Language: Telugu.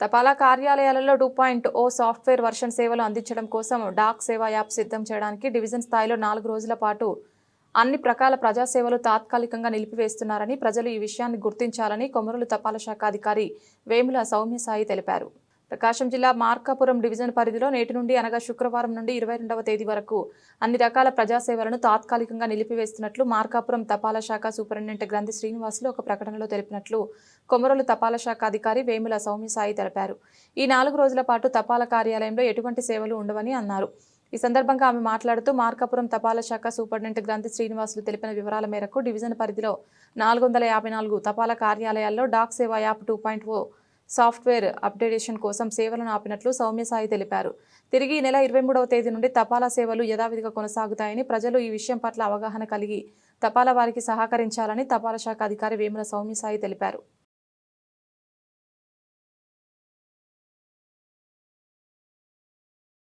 తపాలా కార్యాలయాలలో two point o software version సేవలు అందించడం కోసం డాక్ సేవా యాప్ సిద్ధం చేయడానికి డివిజన్ స్థాయిలో నాలుగు రోజుల పాటు అన్ని ప్రకాల ప్రజాసేవలు తాత్కాలికంగా నిలిపివేస్తున్నారని ప్రజలు ఈ విషయాన్ని గుర్తించాలని కొమరులు తపాలా శాఖ అధికారి వేముల సౌమ్యసాయి తెలిపారు. ప్రకాశం జిల్లా మార్కాపురం డివిజన్ పరిధిలో నేటి నుండి అనగా శుక్రవారం నుండి ఇరవై రెండవ తేదీ వరకు అన్ని రకాల ప్రజాసేవలను తాత్కాలికంగా నిలిపివేస్తున్నట్లు మార్కాపురం తపాలా శాఖ సూపరింటెండెంట్ గ్రంథి శ్రీనివాసులు ఒక ప్రకటనలో తెలిపినట్లు కొమరులు తపాలా శాఖ అధికారి వేముల సౌమ్యసాయి తెలిపారు. ఈ నాలుగు రోజుల పాటు తపాలా కార్యాలయంలో ఎటువంటి సేవలు ఉండవని అన్నారు. ఈ సందర్భంగా ఆమె మాట్లాడుతూ మార్కాపురం తపాలా శాఖ సూపరింటెండెంట్ గ్రంథి శ్రీనివాసులు తెలిపిన వివరాల మేరకు డివిజన్ పరిధిలో నాలుగు వందల యాభై నాలుగు తపాలా కార్యాలయాల్లో Dak Seva app two point o software updation కోసం సేవలను ఆపినట్లు సౌమ్యసాయి తెలిపారు. తిరిగి నెల ఇరవై మూడవ తేదీ నుండి తపాలా సేవలు యథావిధిగా కొనసాగుతాయని ప్రజలు ఈ విషయం పట్ల అవగాహన కలిగి తపాలా వారికి సహకరించాలని తపాలా శాఖ అధికారి వేముల సౌమ్యసాయి తెలిపారు.